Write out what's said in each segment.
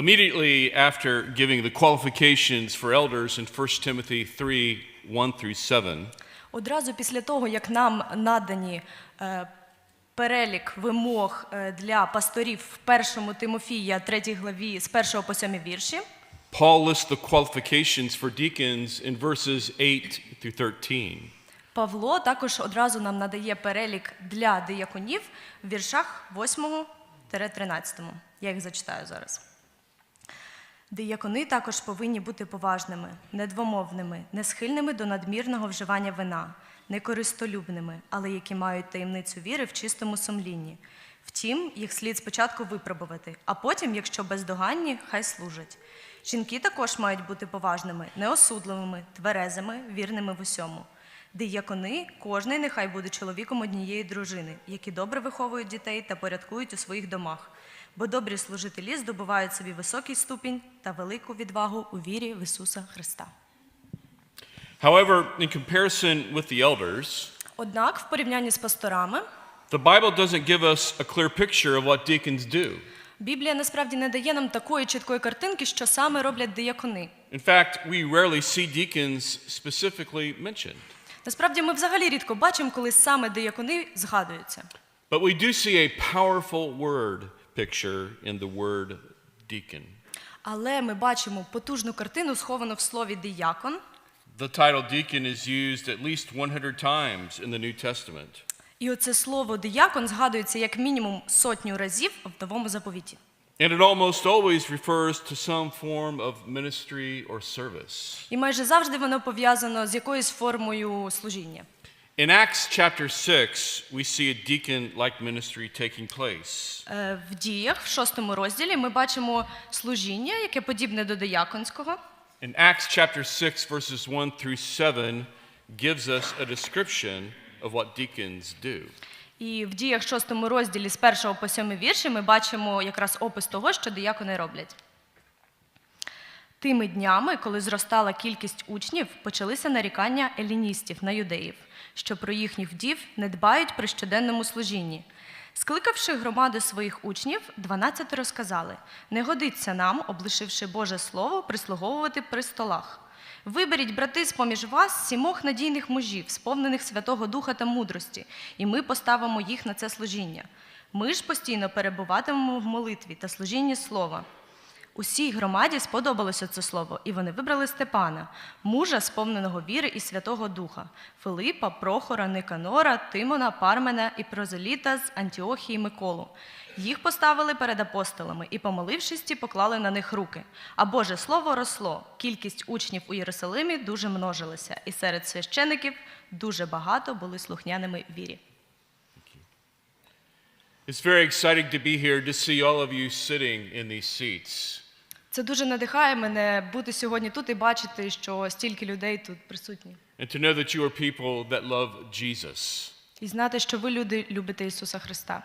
Immediately after giving the qualifications for elders in 1 Timothy 3 1 through 7, Одразу після того, як нам надані е, перелік вимог е, для пасторів в першому Тимофія, 3 главі, з 1 по 7 вірші, Paul lists the qualifications for deacons in verses 8 through 13. Павло також одразу нам надає перелік для дияконів в віршах 8-13. Я їх зачитаю зараз. Диякони також повинні бути поважними, недвомовними, не схильними до надмірного вживання вина, некористолюбними, але які мають таємницю віри в чистому сумлінні. Втім, їх слід спочатку випробувати, а потім, якщо бездоганні, хай служать. Жінки також мають бути поважними, неосудливими, тверезими, вірними в усьому. Диякони, кожний нехай буде чоловіком однієї дружини, які добре виховують дітей та порядкують у своїх домах. Бо добрі служителі здобувають собі високий ступінь та велику відвагу у вірі в Ісуса Христа. However, in comparison with the elders, Однак, в порівнянні з пасторами, the Bible doesn't give us a clear picture of what deacons do. Біблія насправді не дає нам такої чіткої картинки, що саме роблять диякони. In fact, we rarely see deacons specifically mentioned. Насправді, ми взагалі рідко бачимо, коли саме диякони згадуються. But we do see a powerful word picture in the word deacon. Але ми бачимо потужну картину, сховану в слові диякон. The title deacon is used at least 100 times in the New Testament. І оце слово диякон згадується як мінімум сотню разів в новому заповіті. And it almost always refers to some form of ministry or service. І майже завжди воно пов'язано з якоюсь формою служіння. In Acts chapter 6, we see a deacon like ministry taking place. Е, В діях, в шостому розділі, ми бачимо служіння, яке подібне до дияконського. In Acts chapter 6, verses 1 through 7, gives us a description of what deacons do. І в діях шостому розділі з першого по сьомий вірші ми бачимо якраз опис того, що диякони роблять. Тими днями, коли зростала кількість учнів, почалися нарікання еліністів на юдеїв, що про їхніх вдів не дбають при щоденному служінні. Скликавши громади своїх учнів, дванадцяти розказали: не годиться нам, облишивши Боже Слово, прислуговувати при столах. Виберіть, брати, з-поміж вас сімох надійних мужів, сповнених Святого Духа та мудрості, і ми поставимо їх на це служіння. Ми ж постійно перебуватимемо в молитві та служінні слова. Усій громаді сподобалося це слово, і вони вибрали Степана, мужа, сповненого віри і Святого Духа, Филипа, Прохора, Никанора, Тимона, Пармена і Прозеліта з Антіохії Миколу. Їх поставили перед апостолами і, помолившись, ті поклали на них руки. А Боже слово росло. Кількість учнів у Єрусалимі дуже множилася, і серед священиків дуже багато були слухняними вірі. It's very exciting to be here to see all of you sitting in these seats. Це дуже надихає мене бути сьогодні тут і бачити, що стільки людей тут присутні. and to know that you are people that love Jesus. І знати, що ви люди любите Ісуса Христа.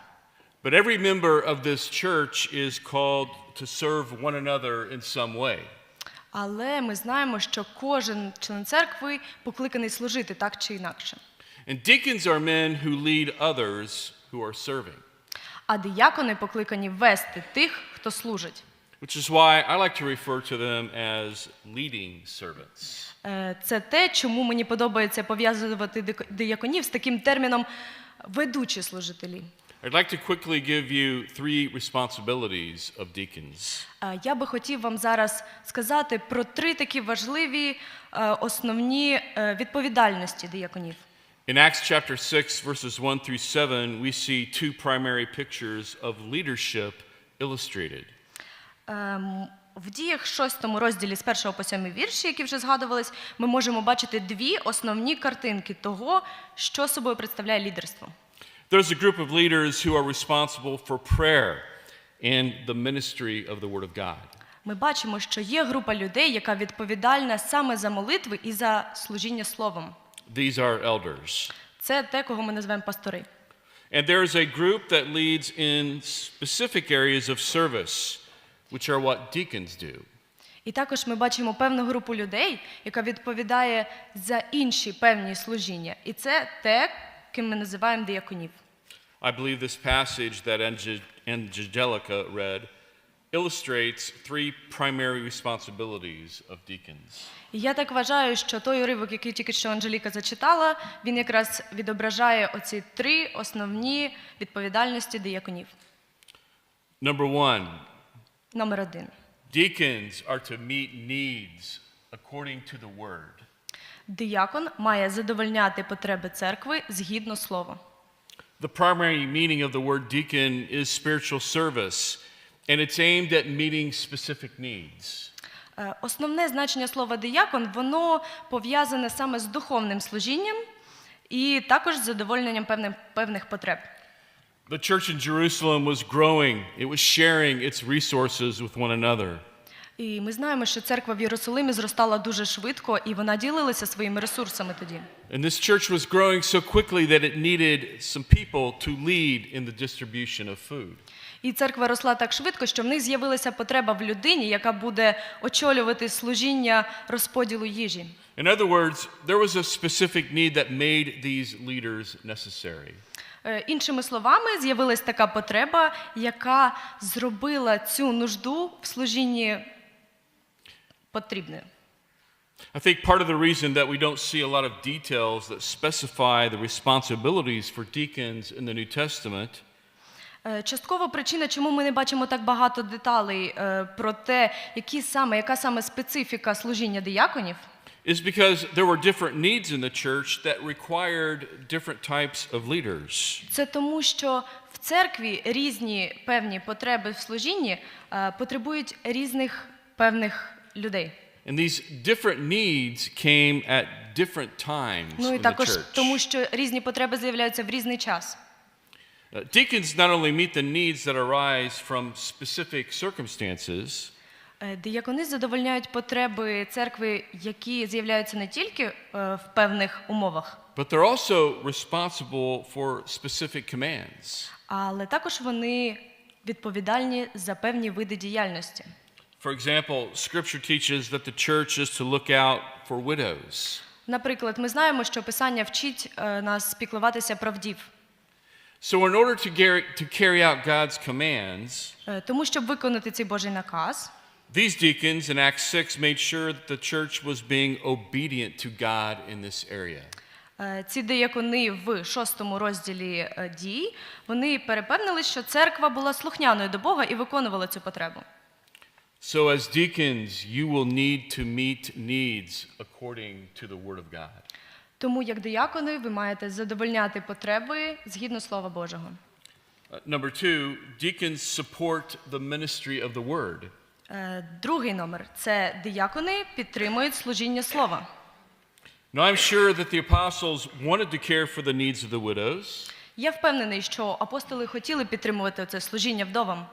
But every member of this church is called to serve one another in some way. Але ми знаємо, що кожен член церкви покликаний служити так чи інакше. And deacons are men who lead others who are serving, А диякони покликані вести тих, хто служить. which is why I like to refer to them as leading servants. Е, Це те, чому мені подобається пов'язувати дик- дияконів з таким терміном ведучі служителі. I'd like to quickly give you three responsibilities of deacons. Е, Я би хотів вам зараз сказати про три такі важливі е, основні е, відповідальності дияконів. In Acts chapter 6, verses 1 through 7, we see two primary pictures of leadership illustrated. Ем, В діях шостому розділі з першого по сьомий вірші, які вже згадувались, ми можемо бачити дві основні картинки того, що собою представляє лідерство. There's a group of leaders who are responsible for prayer and the ministry of the Word of God. Ми бачимо, що є група людей, яка відповідальна саме за молитви і за служіння словом. These are elders. Це те, кого ми називаємо пастори. And there is a group that leads in specific areas of service, which are what deacons do. І також ми бачимо певну групу людей, яка відповідає за інші певні служіння. І це те, ким ми називаємо дияконів. I believe this passage that Ange- Angelica read illustrates three primary responsibilities of deacons. І я так вважаю, що той уривок, який тільки що Анжеліка зачитала, він якраз відображає оці три основні відповідальності дияконів. Number one, Номер один. deacons are to meet needs according to the word. Диякон має задовольняти потреби церкви згідно слова. The primary meaning of the word deacon is spiritual service, and it's aimed at meeting specific needs. Е, Основне значення слова диякон воно пов'язане саме з духовним служінням і також з задовольненням певним, певних потреб. The church in Jerusalem was growing, it was sharing its resources with one another. І ми знаємо, що церква в Єрусалимі зростала дуже швидко, і вона ділилася своїми ресурсами тоді. And this church was growing so quickly that it needed some people to lead in the distribution of food. І церква росла так швидко, що в них з'явилася потреба в людині, яка буде очолювати служіння розподілу їжі. In other words, there was a specific need that made these leaders necessary. Е, Іншими словами, з'явилась така потреба, яка зробила цю нужду в служінні потрібною. I think part of the reason that we don't see a lot of details that specify the responsibilities for deacons in the New Testament Е, Частково причина, чому ми не бачимо так багато деталей е, про те, які саме, яка саме специфіка служіння дияконів, is because there were different needs in the church that required different types of leaders. це тому, що в церкві різні певні потреби в служінні е, потребують різних певних людей. And these different needs came at different times Ну і in the також church. тому, що різні потреби з'являються в різний час. Uh, Deacons not only meet the needs that arise from specific circumstances, Е, Диякони задовольняють потреби церкви, які з'являються не тільки е, в певних умовах, but they're also responsible for specific commands. але також вони відповідальні за певні види діяльності. For example, Scripture teaches that the church is to look out for widows. Наприклад, ми знаємо, що Писання вчить е, нас піклуватися про вдів. So, in order to carry, out God's commands, Тому, щоб виконати цей Божий наказ, these deacons in Acts 6 made sure that the church was being obedient to God in this area. е, ці диякони в шостому розділі е, дій, вони перепевнили, що церква була слухняною до Бога і виконувала цю потребу. So, as deacons, you will need to meet needs according to the Word of God. Тому, як диякони, ви маєте задовольняти потреби згідно Слова Божого. Uh, number two, deacons support the ministry of the Word. Е, Другий номер це диякони підтримують служіння слова. Now, I'm sure that the apostles wanted to care for the needs of the widows, Я впевнений, що апостоли хотіли підтримувати це служіння вдовам,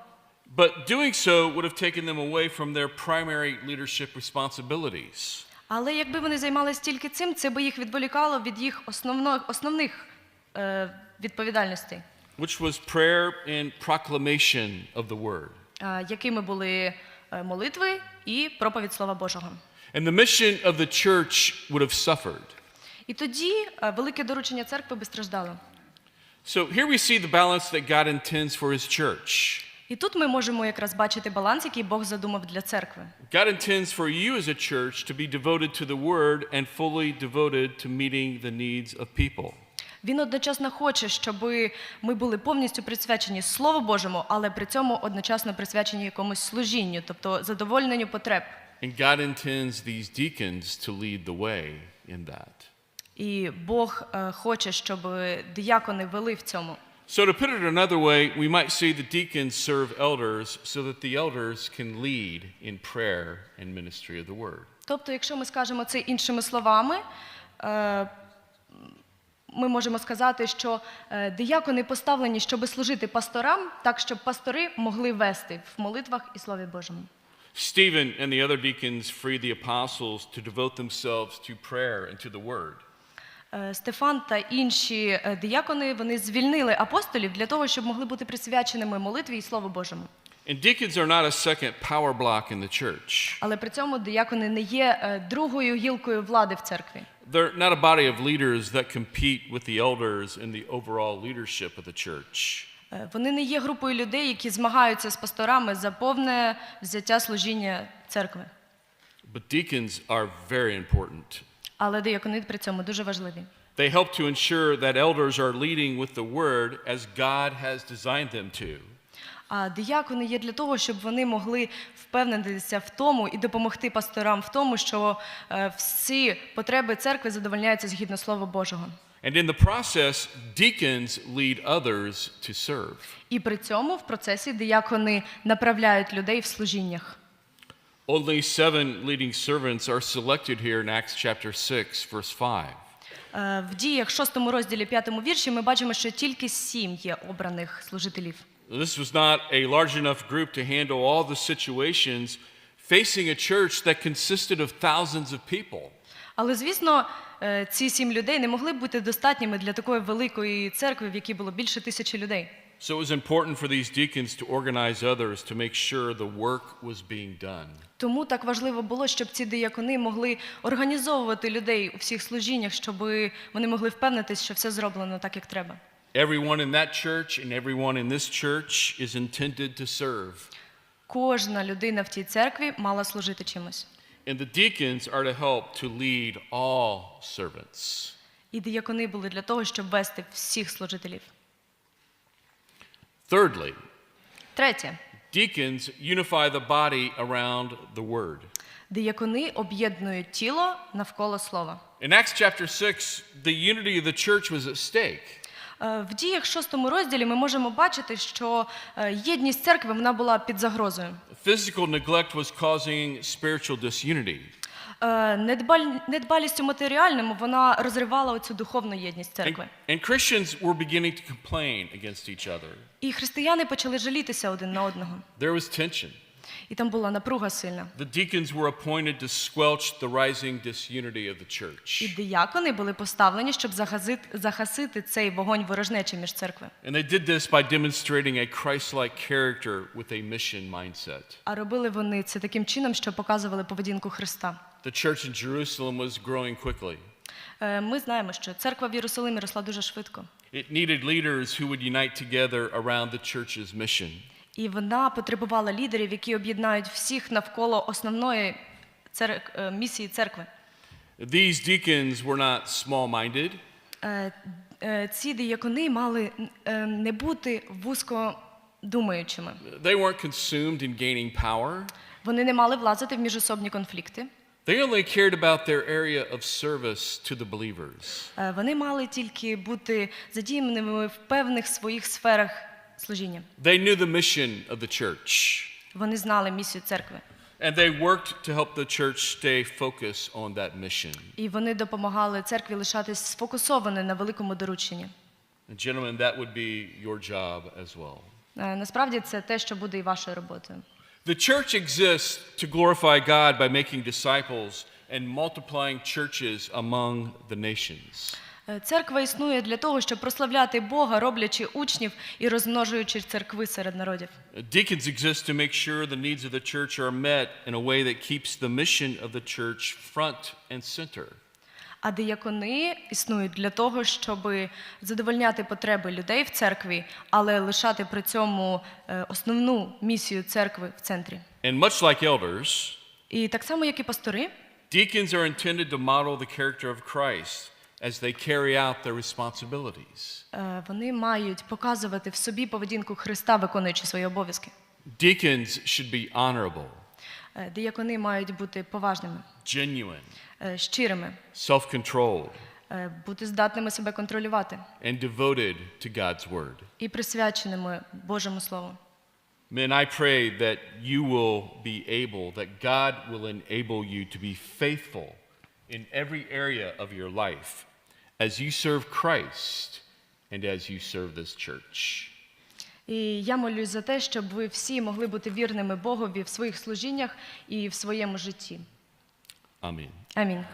but doing so would have taken them away from their primary leadership responsibilities. але якби вони займалися тільки цим, це би їх відволікало від їх основно, основних е, відповідальностей, which was prayer and proclamation of the word. е, якими були молитви і проповідь Слова Божого. And the mission of the church would have suffered. І тоді е, велике доручення церкви би страждало. So here we see the balance that God intends for his church. І тут ми можемо якраз бачити баланс, який Бог задумав для церкви. God intends for you as a church to be devoted to the word and fully devoted to meeting the needs of people. Він одночасно хоче, щоб ми були повністю присвячені Слову Божому, але при цьому одночасно присвячені якомусь служінню, тобто задовольненню потреб. And God intends these deacons to lead the way in that. І Бог е, хоче, щоб диякони вели в цьому. So, to put it another way, we might say the deacons serve elders so that the elders can lead in prayer and ministry of the word. Тобто, якщо ми скажемо це іншими словами, е, ми можемо сказати, що е, диякони поставлені, щоб служити пасторам, так щоб пастори могли вести в молитвах і Слові Божому. Stephen and the other deacons freed the apostles to devote themselves to prayer and to the word. Е, Стефан та інші е, диякони вони звільнили апостолів для того, щоб могли бути присвяченими молитві і Слову Божому. And deacons are not a second power block in the church. Але при цьому диякони не є другою гілкою влади в церкві. They're not a body of leaders that compete with the elders in the overall leadership of the church. Е, Вони не є групою людей, які змагаються з пасторами за повне взяття служіння церкви. But deacons are very important. Але деякони при цьому дуже важливі. They help to ensure that elders are leading with the word as God has designed them to. А диякони є для того, щоб вони могли впевнитися в тому і допомогти пасторам в тому, що е, всі потреби церкви задовольняються згідно Слова Божого. And in the process, deacons lead others to serve. І при цьому в процесі диякони направляють людей в служіннях. Only seven leading servants are selected here in Acts chapter 6, verse 5. Е, В діях 6 розділі 5 вірші ми бачимо, що тільки сім є обраних служителів. This was not a large enough group to handle all the situations facing a church that consisted of thousands of people. Але, звісно, е, ці сім людей не могли б бути достатніми для такої великої церкви, в якій було більше тисячі людей. So it was important for these deacons to organize others to make sure the work was being done. Тому так важливо було, щоб ці диякони могли організовувати людей у всіх служіннях, щоб вони могли впевнитись, що все зроблено так, як треба. Everyone in that church and everyone in this church is intended to serve. Кожна людина в тій церкві мала служити чимось. And the deacons are to help to lead all servants. І диякони були для того, щоб вести всіх служителів. Thirdly, Третє. deacons unify the body around the word. Диякони об'єднують тіло навколо слова. In Acts chapter 6, the unity of the church was at stake. Е, В діях шостому розділі ми можемо бачити, що е, єдність церкви вона була під загрозою. Physical neglect was causing spiritual disunity. Е, Недбалістю матеріальному вона розривала оцю духовну єдність церкви. and Christians were beginning to complain against each other. І християни почали жалітися один на одного. There was tension. І там була напруга сильна. The deacons were appointed to squelch the rising disunity of the І church. були поставлені, щоб загасити, загасити цей вогонь ворожнечі між церкви. And they did this by demonstrating a Christ like character with a mission mindset. А робили вони це таким чином, що показували поведінку Христа. The church in Jerusalem was growing quickly. Е, Ми знаємо, що церква в Єрусалимі росла дуже швидко, It needed leaders who would unite together around the church's mission. І вона потребувала лідерів, які об'єднають всіх навколо основної цер... е, місії церкви. These deacons were not small minded, Е, е, Ці диякони мали не бути вузько думаючими. they weren't consumed in gaining power. Вони не мали влазити в міжособні конфлікти. They only cared about their area of service to the believers. Вони мали тільки бути задіяними в певних своїх сферах служіння. They knew the mission of the church, Вони знали місію церкви. and they worked to help the church stay focused on that mission. І вони допомагали церкві лишатись сфокусованою на великому дорученні. And gentlemen, that would be your job as well. Е, Насправді це те, що буде і вашою роботою. The church exists to glorify God by making disciples and multiplying churches among the nations. Е, Церква існує для того, щоб прославляти Бога, роблячи учнів і розмножуючи церкви серед народів. Deacons exist to make sure the needs of the church are met in a way that keeps the mission of the church front and center. А диякони існують для того, щоб задовольняти потреби людей в церкві, але лишати при цьому е, основну місію церкви в центрі. And much like elders, І так само, як і пастори, deacons are intended to model the character of Christ as they carry out their responsibilities. е, вони мають показувати в собі поведінку Христа, виконуючи свої обов'язки. Deacons should be honorable, Е, Диякони мають бути поважними, genuine, е, щирими, self-controlled, е, бути здатними себе контролювати and devoted to God's word. і присвяченими Божому Слову. Men, I pray that you will be able, that God will enable you to be faithful in every area of your life as you serve Christ and as you serve this church. І я молюсь за те, щоб ви всі могли бути вірними Богові в своїх служіннях і в своєму житті. Амінь. Амінь.